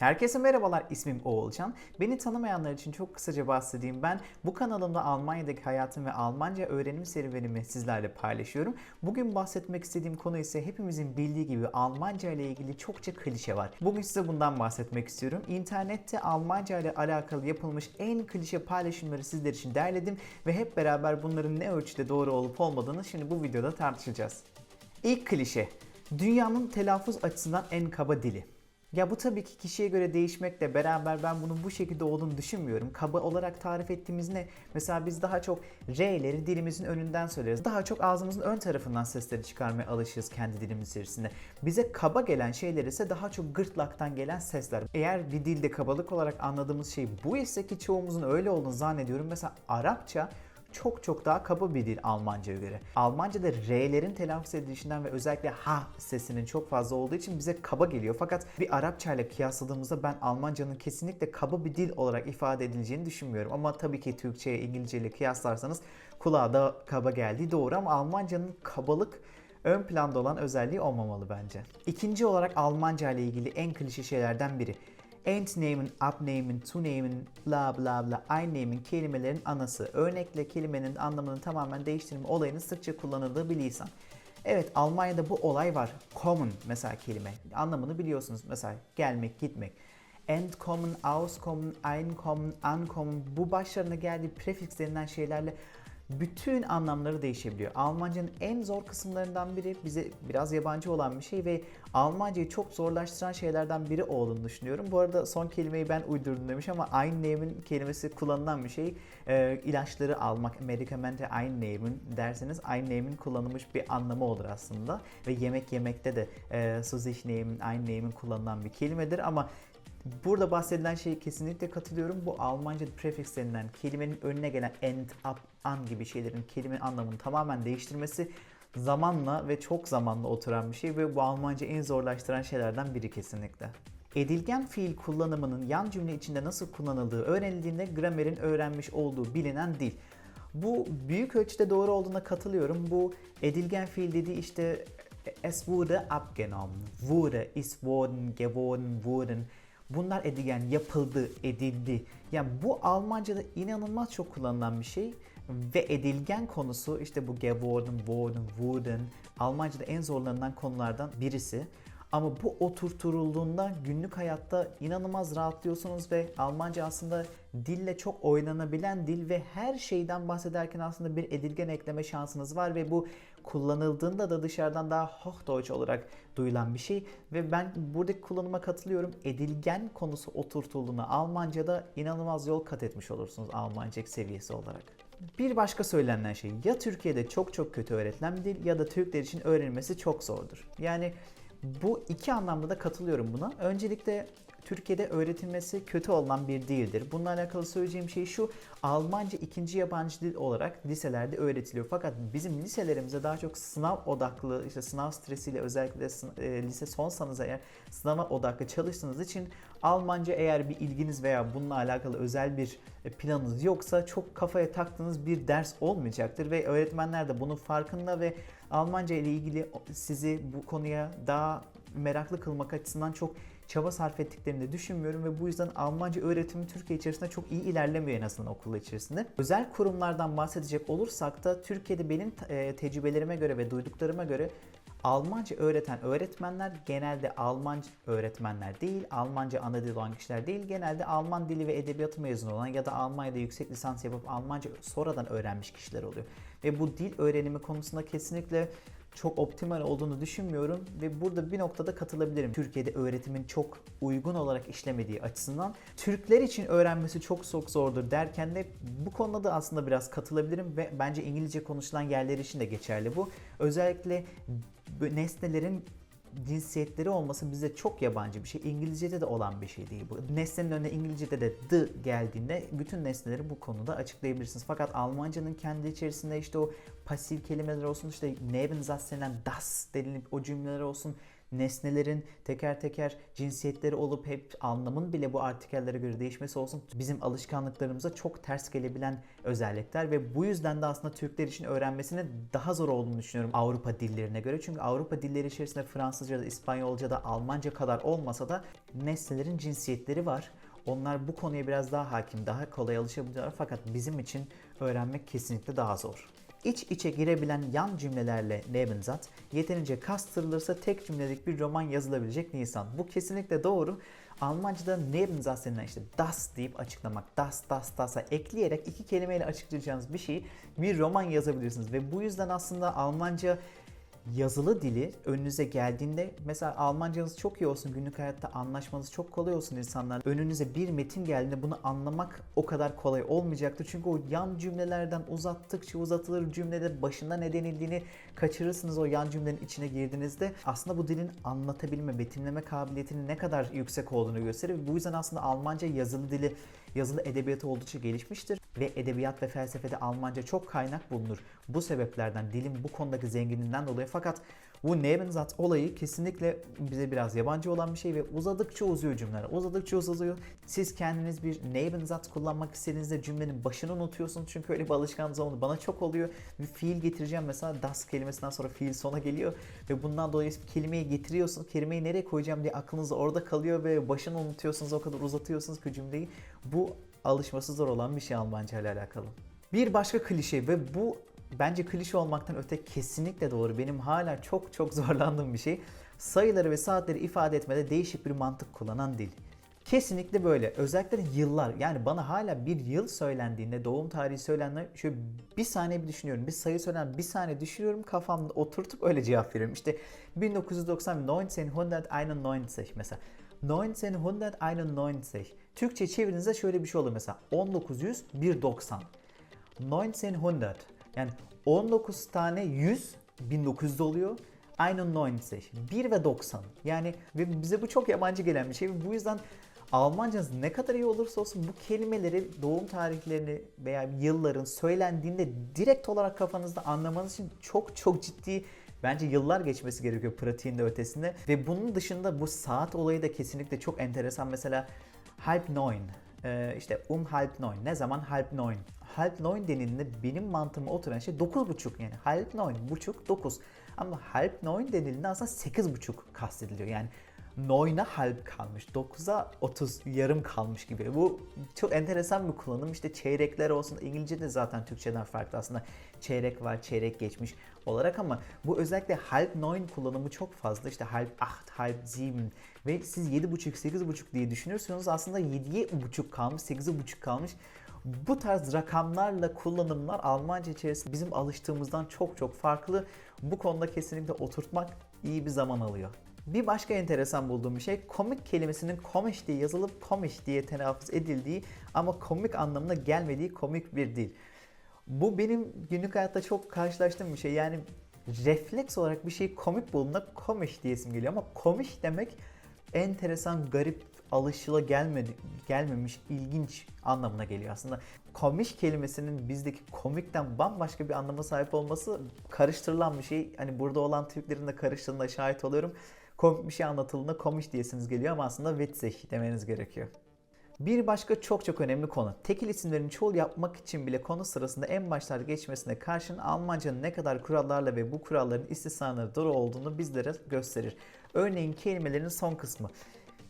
Herkese merhabalar, ismim Oğulcan. Beni tanımayanlar için çok kısaca bahsedeyim. Ben bu kanalımda Almanya'daki hayatım ve Almanca öğrenim serüvenimi sizlerle paylaşıyorum. Bugün bahsetmek istediğim konu ise hepimizin bildiği gibi Almanca ile ilgili çokça klişe var. Bugün size bundan bahsetmek istiyorum. İnternette Almanca ile alakalı yapılmış en klişe paylaşımları sizler için derledim ve hep beraber bunların ne ölçüde doğru olup olmadığını şimdi bu videoda tartışacağız. İlk klişe, dünyanın telaffuz açısından en kaba dili. Ya bu tabii ki kişiye göre değişmekle beraber ben bunun bu şekilde olduğunu düşünmüyorum. Kaba olarak tarif ettiğimiz ne? Mesela biz daha çok R'leri dilimizin önünden söyleriz. Daha çok ağzımızın ön tarafından sesleri çıkarmaya alışırız kendi dilimiz içerisinde. Bize kaba gelen şeyler ise daha çok gırtlaktan gelen sesler. Eğer bir dilde kabalık olarak anladığımız şey bu ise ki çoğumuzun öyle olduğunu zannediyorum. Mesela Arapça çok çok daha kaba bir dil Almanca'ya göre. Almanca'da R'lerin telaffuz edilişinden ve özellikle ha sesinin çok fazla olduğu için bize kaba geliyor. Fakat bir Arapça ile kıyasladığımızda ben Almanca'nın kesinlikle kaba bir dil olarak ifade edileceğini düşünmüyorum. Ama tabii ki Türkçe, İngilizce ile kıyaslarsanız kulağa da kaba geldiği doğru ama Almanca'nın kabalık ön planda olan özelliği olmamalı bence. İkinci olarak Almanca ile ilgili en klişe şeylerden biri. Entname'in, upname'in, toname'in, bla bla bla, einname'in kelimelerin anası. Örnekle kelimenin anlamını tamamen değiştirme olayının sıkça kullanıldığı bir lisan. Evet Almanya'da bu olay var. Kommen mesela kelime. Anlamını biliyorsunuz mesela gelmek, gitmek. Entkommen, auskommen, einkommen, ankommen bu başlarına geldiği prefiks denilen şeylerle bütün anlamları değişebiliyor. Almanca'nın en zor kısımlarından biri bize biraz yabancı olan bir şey ve Almancayı çok zorlaştıran şeylerden biri olduğunu düşünüyorum. Bu arada son kelimeyi ben uydurdum demiş ama Einnehmen kelimesi kullanılan bir şey. E, ilaçları almak, medikamente einnehmen derseniz Einnehmen kullanılmış bir anlamı olur aslında. Ve yemek yemekte de e, zu sich nehmen, einnehmen kullanılan bir kelimedir ama Burada bahsedilen şeye kesinlikle katılıyorum. Bu Almanca prefix denilen kelimenin önüne gelen end, up, an gibi şeylerin kelime anlamını tamamen değiştirmesi zamanla ve çok zamanla oturan bir şey ve bu Almanca en zorlaştıran şeylerden biri kesinlikle. Edilgen fiil kullanımının yan cümle içinde nasıl kullanıldığı öğrenildiğinde gramerin öğrenmiş olduğu bilinen dil. Bu büyük ölçüde doğru olduğuna katılıyorum. Bu edilgen fiil dediği işte es wurde abgenommen, wurde, ist worden, geworden, wurden. Bunlar edilgen, yapıldı, edildi. Yani bu Almanca'da inanılmaz çok kullanılan bir şey. Ve edilgen konusu işte bu geworden, wurden, wurden Almanca'da en zorlanılan konulardan birisi. Ama bu oturtulduğunda günlük hayatta inanılmaz rahatlıyorsunuz ve Almanca aslında dille çok oynanabilen dil ve her şeyden bahsederken aslında bir edilgen ekleme şansınız var ve bu kullanıldığında da dışarıdan daha Hochdeutsch olarak duyulan bir şey ve ben buradaki kullanıma katılıyorum. Edilgen konusu oturtulduğunda Almanca'da inanılmaz yol kat etmiş olursunuz Almanca seviyesi olarak. Bir başka söylenen şey ya Türkiye'de çok çok kötü öğretilen bir dil ya da Türkler için öğrenilmesi çok zordur. Yani bu iki anlamda da katılıyorum buna. Öncelikle Türkiye'de öğretilmesi kötü olan bir dildir. Bununla alakalı söyleyeceğim şey şu. Almanca ikinci yabancı dil olarak liselerde öğretiliyor. Fakat bizim liselerimize daha çok sınav odaklı, işte sınav stresiyle özellikle e, lise sonsanız eğer sınava odaklı çalıştığınız için Almanca eğer bir ilginiz veya bununla alakalı özel bir e, planınız yoksa çok kafaya taktığınız bir ders olmayacaktır ve öğretmenler de bunun farkında ve Almanca ile ilgili sizi bu konuya daha meraklı kılmak açısından çok çaba sarf ettiklerini de düşünmüyorum ve bu yüzden Almanca öğretimi Türkiye içerisinde çok iyi ilerlemiyor en azından okul içerisinde. Özel kurumlardan bahsedecek olursak da Türkiye'de benim e, tecrübelerime göre ve duyduklarıma göre Almanca öğreten öğretmenler genelde Almanca öğretmenler değil, Almanca ana dil olan kişiler değil, genelde Alman dili ve edebiyatı mezunu olan ya da Almanya'da yüksek lisans yapıp Almanca sonradan öğrenmiş kişiler oluyor. Ve bu dil öğrenimi konusunda kesinlikle çok optimal olduğunu düşünmüyorum ve burada bir noktada katılabilirim. Türkiye'de öğretimin çok uygun olarak işlemediği açısından Türkler için öğrenmesi çok çok zordur derken de bu konuda da aslında biraz katılabilirim ve bence İngilizce konuşulan yerler için de geçerli bu. Özellikle nesnelerin cinsiyetleri olması bize çok yabancı bir şey. İngilizce'de de olan bir şey değil bu. Nesnenin önüne İngilizce'de de the geldiğinde bütün nesneleri bu konuda açıklayabilirsiniz. Fakat Almanca'nın kendi içerisinde işte o pasif kelimeler olsun işte Nebensatz denilen das denilip o cümleler olsun nesnelerin teker teker cinsiyetleri olup hep anlamın bile bu artikellere göre değişmesi olsun bizim alışkanlıklarımıza çok ters gelebilen özellikler ve bu yüzden de aslında Türkler için öğrenmesinin daha zor olduğunu düşünüyorum Avrupa dillerine göre. Çünkü Avrupa dilleri içerisinde Fransızca da İspanyolca da Almanca kadar olmasa da nesnelerin cinsiyetleri var. Onlar bu konuya biraz daha hakim, daha kolay alışabiliyorlar fakat bizim için öğrenmek kesinlikle daha zor. İç içe girebilen yan cümlelerle Nebenzat, yeterince kastırılırsa tek cümlelik bir roman yazılabilecek Nisan. Bu kesinlikle doğru. Almanca'da Nebenzat denilen işte das deyip açıklamak, das, das, das'a ekleyerek iki kelimeyle açıklayacağınız bir şeyi bir roman yazabilirsiniz. Ve bu yüzden aslında Almanca yazılı dili önünüze geldiğinde mesela Almancanız çok iyi olsun günlük hayatta anlaşmanız çok kolay olsun insanlar. Önünüze bir metin geldiğinde bunu anlamak o kadar kolay olmayacaktır. Çünkü o yan cümlelerden uzattıkça uzatılır cümlede başında ne denildiğini kaçırırsınız o yan cümlenin içine girdiğinizde. Aslında bu dilin anlatabilme, betimleme kabiliyetinin ne kadar yüksek olduğunu gösterir. Bu yüzden aslında Almanca yazılı dili, yazılı edebiyatı oldukça gelişmiştir ve edebiyat ve felsefede Almanca çok kaynak bulunur. Bu sebeplerden dilin bu konudaki zenginliğinden dolayı fakat bu Nebenzat olayı kesinlikle bize biraz yabancı olan bir şey ve uzadıkça uzuyor cümleler. Uzadıkça uzuyor. Siz kendiniz bir Nebenzat kullanmak istediğinizde cümlenin başını unutuyorsunuz. Çünkü öyle bir alışkanlığınız oldu. Bana çok oluyor. Bir fiil getireceğim mesela das kelimesinden sonra fiil sona geliyor ve bundan dolayı kelimeyi getiriyorsunuz. Kelimeyi nereye koyacağım diye aklınızda orada kalıyor ve başını unutuyorsunuz. O kadar uzatıyorsunuz ki cümleyi. Bu alışması zor olan bir şey Almanca ile alakalı. Bir başka klişe ve bu bence klişe olmaktan öte kesinlikle doğru. Benim hala çok çok zorlandığım bir şey. Sayıları ve saatleri ifade etmede değişik bir mantık kullanan dil. Kesinlikle böyle. Özellikle yıllar. Yani bana hala bir yıl söylendiğinde, doğum tarihi söylendiğinde şöyle bir saniye bir düşünüyorum. Bir sayı söylen bir saniye düşünüyorum. Kafamda oturtup öyle cevap veriyorum. İşte 1990, 1991 mesela. 1991. Türkçe çevirinizde şöyle bir şey olur mesela. 1900, 190. 1900. Yani 19 tane 100 1900 oluyor. Aynen 90. 1 ve 90. Yani ve bize bu çok yabancı gelen bir şey. Bu yüzden Almancanız ne kadar iyi olursa olsun bu kelimeleri, doğum tarihlerini veya yılların söylendiğinde direkt olarak kafanızda anlamanız için çok çok ciddi bence yıllar geçmesi gerekiyor pratiğinde ötesinde. Ve bunun dışında bu saat olayı da kesinlikle çok enteresan. Mesela halb neun, ee, işte um halb neun, ne zaman halb neun. Halb neun denildiğinde benim mantığıma oturan şey 9.30 yani halb neun, buçuk 9. Ama halb neun denildiğinde aslında 8.30 kastediliyor. Yani Noyna halb kalmış. 9'a 30 yarım kalmış gibi. Bu çok enteresan bir kullanım. İşte çeyrekler olsun. İngilizce de zaten Türkçeden farklı aslında. Çeyrek var, çeyrek geçmiş olarak ama bu özellikle halb neun kullanımı çok fazla. İşte halb acht, halb sieben ve siz 7.5, 8.5 diye düşünürsünüz aslında 7'ye buçuk kalmış, 8'e buçuk kalmış. Bu tarz rakamlarla kullanımlar Almanca içerisinde bizim alıştığımızdan çok çok farklı. Bu konuda kesinlikle oturtmak iyi bir zaman alıyor. Bir başka enteresan bulduğum bir şey komik kelimesinin komiş diye yazılıp komiş diye telaffuz edildiği ama komik anlamına gelmediği komik bir dil. Bu benim günlük hayatta çok karşılaştığım bir şey. Yani refleks olarak bir şeyi komik bulduğumda komiş diyesim geliyor ama komiş demek enteresan, garip, alışıla gelmedi, gelmemiş, ilginç anlamına geliyor aslında. Komiş kelimesinin bizdeki komikten bambaşka bir anlama sahip olması karıştırılan bir şey. Hani burada olan Türklerin de karıştığında şahit oluyorum komik bir şey anlatıldığında komiş diyesiniz geliyor ama aslında witzig demeniz gerekiyor. Bir başka çok çok önemli konu. Tekil isimlerin çoğul yapmak için bile konu sırasında en başlarda geçmesine karşın Almancanın ne kadar kurallarla ve bu kuralların istisnaları doğru olduğunu bizlere gösterir. Örneğin kelimelerin son kısmı.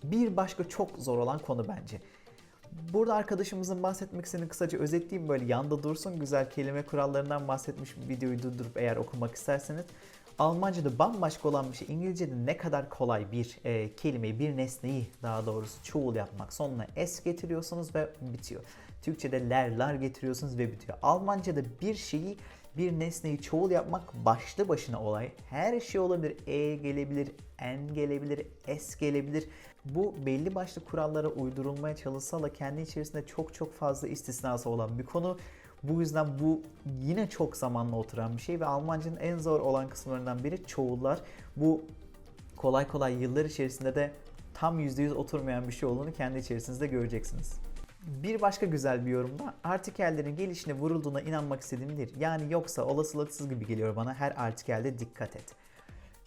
Bir başka çok zor olan konu bence. Burada arkadaşımızın bahsetmek istediğini kısaca özetleyeyim böyle yanda dursun güzel kelime kurallarından bahsetmiş videoyu durdurup eğer okumak isterseniz. Almanca'da bambaşka olan bir şey. İngilizce'de ne kadar kolay bir e, kelimeyi, bir nesneyi daha doğrusu çoğul yapmak. Sonuna s getiriyorsunuz ve bitiyor. Türkçe'de lerler getiriyorsunuz ve bitiyor. Almanca'da bir şeyi, bir nesneyi çoğul yapmak başlı başına olay. Her şey olabilir. E gelebilir, n gelebilir, s gelebilir. Bu belli başlı kurallara uydurulmaya çalışsa da kendi içerisinde çok çok fazla istisnası olan bir konu. Bu yüzden bu yine çok zamanla oturan bir şey ve Almanca'nın en zor olan kısımlarından biri çoğullar. Bu kolay kolay yıllar içerisinde de tam %100 oturmayan bir şey olduğunu kendi içerisinde göreceksiniz. Bir başka güzel bir yorumda artikellerin gelişine vurulduğuna inanmak istediğimdir. Yani yoksa olasılıksız gibi geliyor bana her artikelde dikkat et.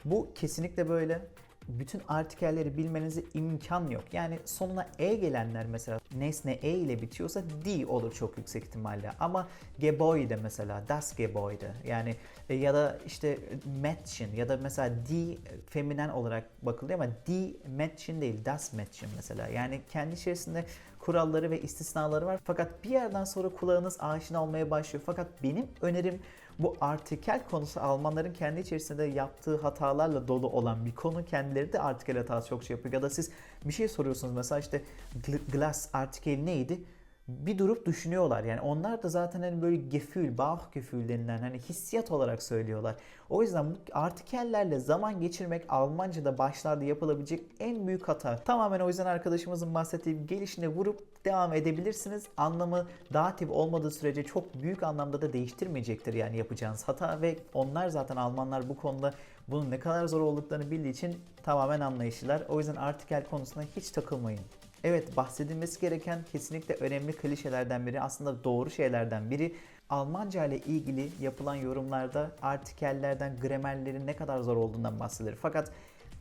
Bu kesinlikle böyle. bütün artikelleri bilmenize imkan yok. Yani sonuna e gelenler mesela nesne e ile bitiyorsa d olur çok yüksek ihtimalle. Ama Gebäude mesela das Gebäude yani e, ya da işte Mädchen ya da mesela d feminen olarak bakılıyor ama d Mädchen değil das Mädchen mesela. Yani kendi içerisinde kuralları ve istisnaları var. Fakat bir yerden sonra kulağınız aşina olmaya başlıyor. Fakat benim önerim bu artikel konusu Almanların kendi içerisinde yaptığı hatalarla dolu olan bir konu. Kendileri de artikel hatası çok şey yapıyor. Ya da siz bir şey soruyorsunuz mesela işte gl- glass artikeli neydi? Bir durup düşünüyorlar. Yani onlar da zaten hani böyle gefühl, Bauchgefühl denilen hani hissiyat olarak söylüyorlar. O yüzden bu artikellerle zaman geçirmek Almanca'da başlarda yapılabilecek en büyük hata. Tamamen o yüzden arkadaşımızın bahsettiği gelişine vurup devam edebilirsiniz. Anlamı datif olmadığı sürece çok büyük anlamda da değiştirmeyecektir yani yapacağınız hata ve onlar zaten Almanlar bu konuda bunun ne kadar zor olduklarını bildiği için tamamen anlayışlılar. O yüzden artikel konusuna hiç takılmayın. Evet bahsedilmesi gereken kesinlikle önemli klişelerden biri aslında doğru şeylerden biri. Almanca ile ilgili yapılan yorumlarda artikellerden gramerlerin ne kadar zor olduğundan bahsedilir. Fakat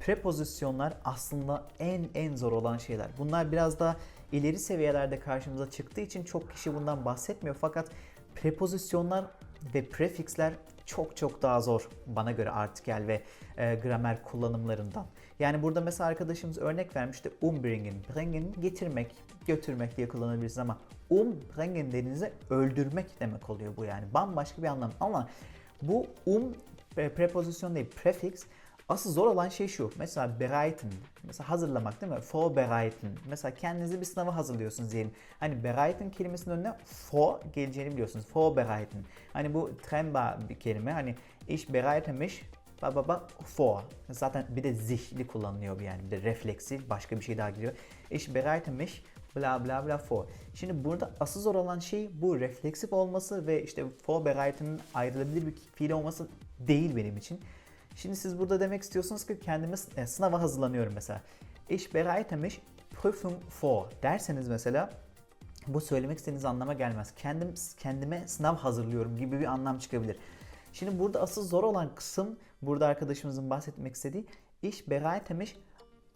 prepozisyonlar aslında en en zor olan şeyler. Bunlar biraz daha ileri seviyelerde karşımıza çıktığı için çok kişi bundan bahsetmiyor. Fakat prepozisyonlar ve prefixler çok çok daha zor bana göre artikel ve e, gramer kullanımlarından. Yani burada mesela arkadaşımız örnek vermişti umbringen. Bringen getirmek, götürmek diye kullanabilirsiniz ama umbringen dediğinizde öldürmek demek oluyor bu yani. Bambaşka bir anlam ama bu um e, prepozisyon değil prefix Asıl zor olan şey şu. Mesela bereiten. Mesela hazırlamak değil mi? Vorbereiten. Mesela kendinizi bir sınava hazırlıyorsunuz diyelim. Hani bereiten kelimesinin önüne vor geleceğini biliyorsunuz. Vorbereiten. Hani bu trennbar bir kelime. Hani ich bereite mich ba ba ba vor. Zaten bir de zihli kullanılıyor yani. Bir de refleksif başka bir şey daha geliyor. Ich bereite mich bla bla bla vor. Şimdi burada asıl zor olan şey bu refleksif olması ve işte vorbereiten'in ayrılabilir bir fiil olması değil benim için. Şimdi siz burada demek istiyorsunuz ki kendime e, sınava hazırlanıyorum mesela. Ich bereite mich Prüfung vor derseniz mesela bu söylemek istediğiniz anlama gelmez. Kendim kendime sınav hazırlıyorum gibi bir anlam çıkabilir. Şimdi burada asıl zor olan kısım burada arkadaşımızın bahsetmek istediği ich bereite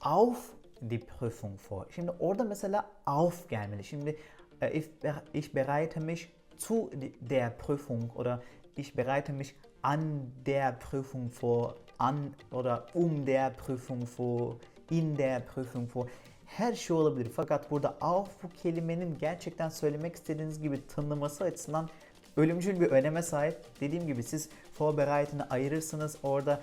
auf die Prüfung vor. Şimdi orada mesela auf gelmeli. Şimdi e, ich, bereite mich zu der Prüfung oder ich bereite mich an der Prüfung vor, an oder um der Prüfung vor, in der Prüfung vor. Her şey olabilir. Fakat burada auf bu kelimenin gerçekten söylemek istediğiniz gibi tınlaması açısından ölümcül bir öneme sahip. Dediğim gibi siz vorbereiten'i ayırırsınız. Orada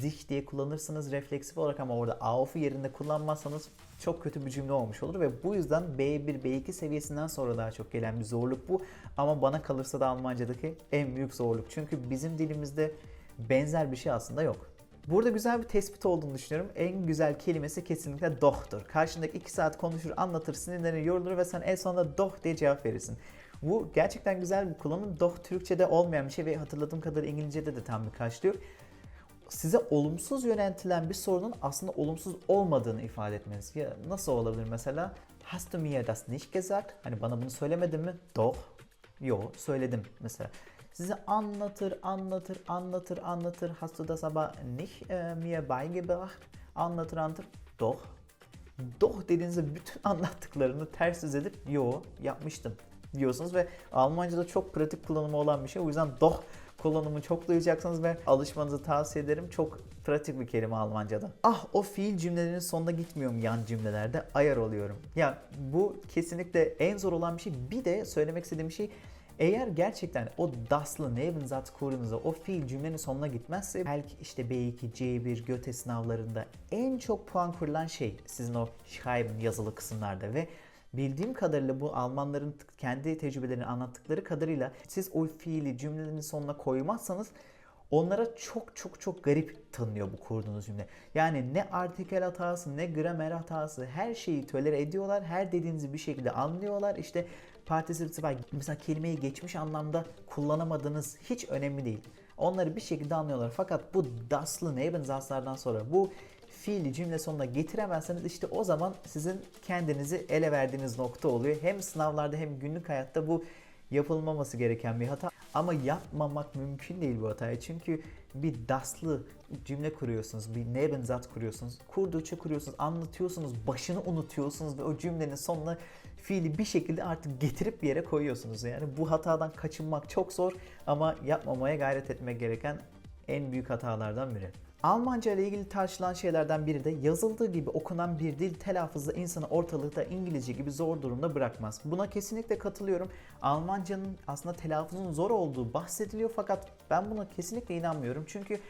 sich diye kullanırsınız refleksif olarak ama orada auf'u yerinde kullanmazsanız çok kötü bir cümle olmuş olur ve bu yüzden B1, B2 seviyesinden sonra daha çok gelen bir zorluk bu. Ama bana kalırsa da Almancadaki en büyük zorluk. Çünkü bizim dilimizde benzer bir şey aslında yok. Burada güzel bir tespit olduğunu düşünüyorum. En güzel kelimesi kesinlikle doh'tur. Karşındaki 2 saat konuşur, anlatır, sinirlerini yorulur ve sen en sonunda doh diye cevap verirsin. Bu gerçekten güzel bir kullanım. Doh Türkçe'de olmayan bir şey ve hatırladığım kadarıyla İngilizce'de de tam bir karşılıyor size olumsuz yöneltilen bir sorunun aslında olumsuz olmadığını ifade etmeniz. Ya nasıl olabilir mesela? Hast du mir das nicht gesagt? Hani bana bunu söylemedin mi? Doch. Yo, söyledim mesela. Size anlatır, anlatır, anlatır, anlatır. Hast du das aber nicht äh, mir beigebracht? Anlatır, anlatır. Doch. Doch dediğinizde bütün anlattıklarını ters yüz edip yo yapmıştım diyorsunuz ve Almanca'da çok pratik kullanımı olan bir şey. O yüzden doch kullanımı çok duyacaksınız ve alışmanızı tavsiye ederim. Çok pratik bir kelime Almanca'da. Ah o fiil cümlelerinin sonuna gitmiyorum yan cümlelerde. Ayar oluyorum. Ya bu kesinlikle en zor olan bir şey. Bir de söylemek istediğim şey eğer gerçekten o daslı Nebensatzkur'unuza o fiil cümlenin sonuna gitmezse belki işte B2, C1, GÖTE sınavlarında en çok puan kurulan şey sizin o Schreiben yazılı kısımlarda ve bildiğim kadarıyla bu Almanların kendi tecrübelerini anlattıkları kadarıyla siz o fiili cümlelerin sonuna koymazsanız onlara çok çok çok garip tanınıyor bu kurduğunuz cümle. Yani ne artikel hatası ne gramer hatası her şeyi tolere ediyorlar. Her dediğinizi bir şekilde anlıyorlar. İşte participle mesela kelimeyi geçmiş anlamda kullanamadığınız hiç önemli değil. Onları bir şekilde anlıyorlar. Fakat bu daslı Nebensatzlardan sonra bu fiili cümle sonuna getiremezseniz işte o zaman sizin kendinizi ele verdiğiniz nokta oluyor. Hem sınavlarda hem günlük hayatta bu yapılmaması gereken bir hata. Ama yapmamak mümkün değil bu hatayı. Çünkü bir daslı cümle kuruyorsunuz, bir nebenzat kuruyorsunuz, kurdukça kuruyorsunuz, anlatıyorsunuz, başını unutuyorsunuz ve o cümlenin sonuna fiili bir şekilde artık getirip bir yere koyuyorsunuz. Yani bu hatadan kaçınmak çok zor ama yapmamaya gayret etmek gereken en büyük hatalardan biri. Almanca ile ilgili tartışılan şeylerden biri de yazıldığı gibi okunan bir dil telaffuzda insanı ortalıkta İngilizce gibi zor durumda bırakmaz. Buna kesinlikle katılıyorum. Almancanın aslında telaffuzun zor olduğu bahsediliyor fakat ben buna kesinlikle inanmıyorum. Çünkü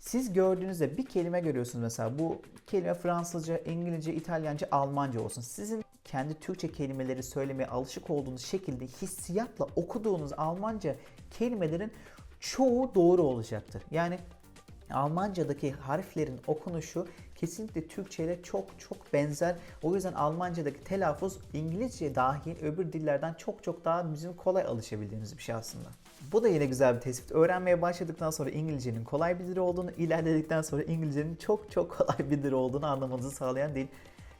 siz gördüğünüzde bir kelime görüyorsunuz mesela bu kelime Fransızca, İngilizce, İtalyanca, Almanca olsun. Sizin kendi Türkçe kelimeleri söylemeye alışık olduğunuz şekilde hissiyatla okuduğunuz Almanca kelimelerin çoğu doğru olacaktır. Yani Almanca'daki harflerin okunuşu kesinlikle Türkçe ile çok çok benzer. O yüzden Almanca'daki telaffuz İngilizce dahil öbür dillerden çok çok daha bizim kolay alışabildiğimiz bir şey aslında. Bu da yine güzel bir tespit. Öğrenmeye başladıktan sonra İngilizcenin kolay bir dil olduğunu, ilerledikten sonra İngilizcenin çok çok kolay bir dil olduğunu anlamanızı sağlayan dil.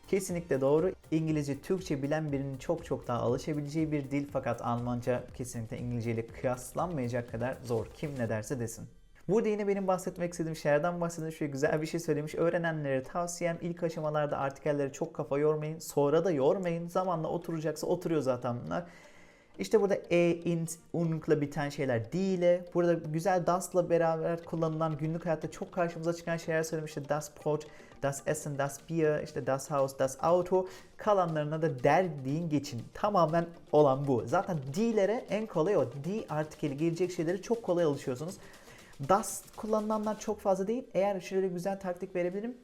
Kesinlikle doğru. İngilizce, Türkçe bilen birinin çok çok daha alışabileceği bir dil fakat Almanca kesinlikle İngilizce ile kıyaslanmayacak kadar zor. Kim ne derse desin. Burada yine benim bahsetmek istediğim şeylerden bahsedeyim. Şöyle güzel bir şey söylemiş. Öğrenenlere tavsiyem ilk aşamalarda artikelleri çok kafa yormayın. Sonra da yormayın. Zamanla oturacaksa oturuyor zaten bunlar. İşte burada e, int, un'la biten şeyler dile. Burada güzel das'la beraber kullanılan günlük hayatta çok karşımıza çıkan şeyler söylemişti. Das Brot, das Essen, das Bier, işte das Haus, das Auto. Kalanlarına da der deyin geçin. Tamamen olan bu. Zaten di'lere en kolay o. Di artikeli gelecek şeyleri çok kolay alışıyorsunuz. Das kullanılanlar çok fazla değil. Eğer şöyle güzel taktik verebilirim.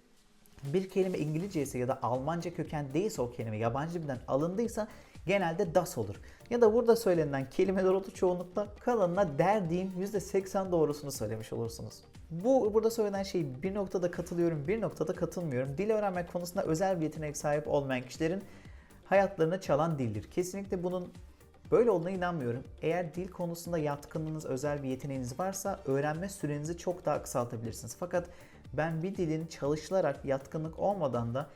Bir kelime İngilizce ise ya da Almanca köken değilse o kelime yabancı dilden alındıysa genelde das olur. Ya da burada söylenen kelimeler olur çoğunlukla kalanına der deyin %80 doğrusunu söylemiş olursunuz. Bu burada söylenen şeyi bir noktada katılıyorum, bir noktada katılmıyorum. Dil öğrenmek konusunda özel bir yetenek sahip olmayan kişilerin hayatlarını çalan dildir. Kesinlikle bunun Böyle olduğuna inanmıyorum. Eğer dil konusunda yatkınlığınız, özel bir yeteneğiniz varsa öğrenme sürenizi çok daha kısaltabilirsiniz. Fakat ben bir dilin çalışılarak yatkınlık olmadan da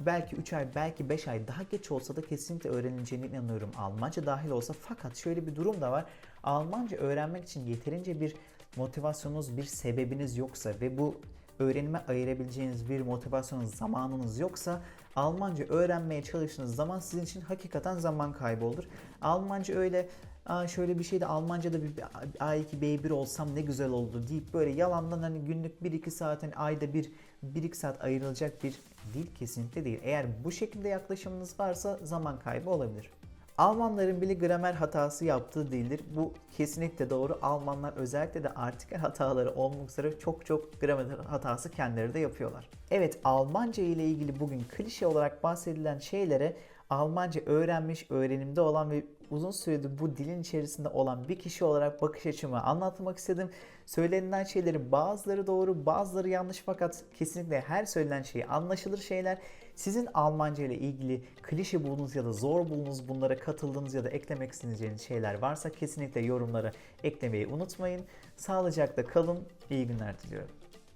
belki 3 ay, belki 5 ay daha geç olsa da kesinlikle öğrenileceğine inanıyorum. Almanca dahil olsa fakat şöyle bir durum da var. Almanca öğrenmek için yeterince bir motivasyonunuz, bir sebebiniz yoksa ve bu öğrenime ayırabileceğiniz bir motivasyonunuz, zamanınız yoksa Almanca öğrenmeye çalıştığınız zaman sizin için hakikaten zaman kaybı olur. Almanca öyle Aa şöyle bir şeyde Almanca'da bir A2 B1 olsam ne güzel oldu deyip böyle yalandan hani günlük 1-2 saat hani ayda bir 1-2 saat ayrılacak bir dil kesinlikle değil. Eğer bu şekilde yaklaşımınız varsa zaman kaybı olabilir. Almanların bile gramer hatası yaptığı dildir. Bu kesinlikle doğru. Almanlar özellikle de artikel hataları olmak üzere çok çok gramer hatası kendileri de yapıyorlar. Evet Almanca ile ilgili bugün klişe olarak bahsedilen şeylere Almanca öğrenmiş, öğrenimde olan ve uzun süredir bu dilin içerisinde olan bir kişi olarak bakış açımı anlatmak istedim. Söylenilen şeylerin bazıları doğru, bazıları yanlış fakat kesinlikle her söylenen şey anlaşılır şeyler. Sizin Almanca ile ilgili klişe bulduğunuz ya da zor bulduğunuz bunlara katıldığınız ya da eklemek istediğiniz şeyler varsa kesinlikle yorumlara eklemeyi unutmayın. Sağlıcakla kalın, iyi günler diliyorum.